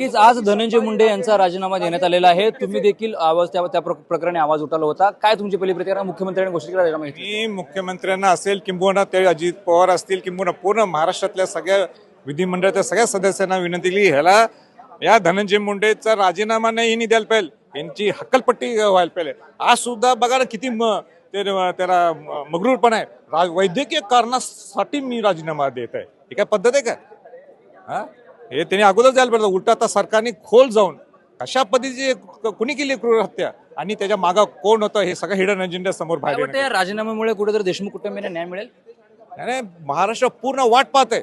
नक्कीच आज धनंजय मुंडे यांचा राजीनामा देण्यात आलेला आहे. तुम्ही देखील आवाज त्या त्या प्रकरणी आवाज उठाला होता. काय तुमची पहिली प्रतिक्रिया? मुख्यमंत्र्यांनी घोषित केला राजीनामा घेतला. मी मुख्यमंत्र्यांना असेल किंबहुना ते अजित पवार असतील किंबहुना पूर्ण महाराष्ट्रातल्या सगळ्या विधिमंडळाच्या सगळ्या सदस्यांना विनंती केली. ह्याला या धनंजय मुंडेचा राजीनामा नाही यांनी द्यायला पाहिजे. यांची हक्कलपट्टी व्हायला पाहिजे. आज सुद्धा बघा ना किती म- ते त्याला म- मगरूरपणा आहे. रा- वैद्यकीय कारणासाठी मी राजीनामा देत आहे. ही काय पद्धत आहे का? हा? हे त्यांनी अगोदर द्यायला पाहिजे. उलट आता सरकारने खोल जाऊन कशा पद्धतीची कुणी केली क्रूर हत्या आणि त्याच्या मागा कोण होतं? हे सगळं हिडन अजेंडा समोर बाहेर या राजीनाम्यामुळे कुठेतरी देशमुख कुटुंबियांना न्याय मिळेल? आणि महाराष्ट्र पूर्ण वाट पाहत आहे.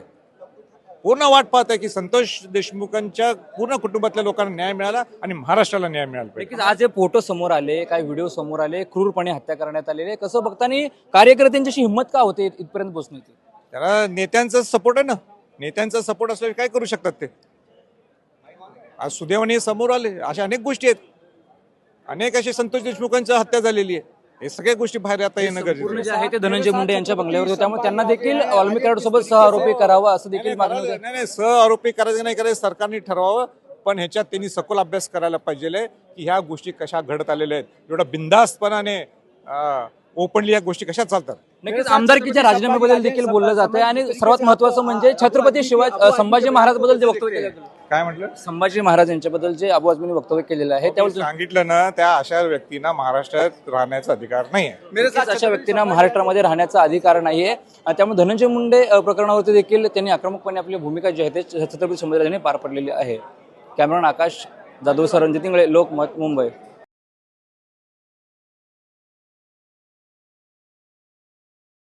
पूर्ण वाट पाहत आहे की संतोष देशमुखांच्या पूर्ण कुटुंबातल्या लोकांना न्याय मिळाला आणि महाराष्ट्राला न्याय मिळाला आज हे फोटो समोर आले काही व्हिडिओ समोर आले क्रूरपणे हत्या करण्यात आलेले कसं बघताना कार्यकर्त्यांची हिंमत का होते? इथपर्यंत पोहोचण्याची. त्याला नेत्यांचा सपोर्ट आहे ना. नेत्यांचा सपोर्ट असल्यावर काय करू शकतात ते? आज सुदैवाने समोर आले. अशा अनेक गोष्टी आहेत. अनेक असे संतोष देशमुखांची हत्या झालेली आहे. हे सगळ्या गोष्टी बाहेर आता येणं गरजेचं आहे. जे आहे ते धनंजय मुंडे यांच्या बंगल्यावर त्यामुळे त्यांना देखील वाल्मिक कराड सोबत सह आरोपी करावा असं देखील. नाही नाही सह आरोपी करायचं नाही करायचं सरकारने ठरवावं. पण ह्याच्यात त्यांनी सखोल अभ्यास करायला पाहिजे की ह्या गोष्टी कशा घडत आलेल्या आहेत. एवढा बिंदास्तपणाने ओपनली या गोष्टी कशा चालतात? नक्कीच आमदारकीच्या राजीनाम्याबद्दल देखील बोललं जातंय आणि सर्वात महत्वाचं म्हणजे छत्रपती शिवाजी संभाजी महाराजबद्दल जे वक्तव्य केलं. काय म्हटलं? संभाजी महाराज यांच्याबद्दल जे अबू आझमींनी वक्तव्य केलेलं आहे त्यावर सांगितलं ना त्या अशा व्यक्तींना महाराष्ट्रात राहण्याचा अधिकार नाही आहे अशा व्यक्तींना महाराष्ट्रामध्ये राहण्याचा अधिकार नाहीये. आणि त्यामुळे धनंजय मुंडे प्रकरणावरती देखील त्यांनी आक्रमकपणे आपली भूमिका जी आहे ते छत्रपती संभाजी पार पडलेली आहे. Cameraman Akash Jadhav sir Ranjit Lokmat Mumbai.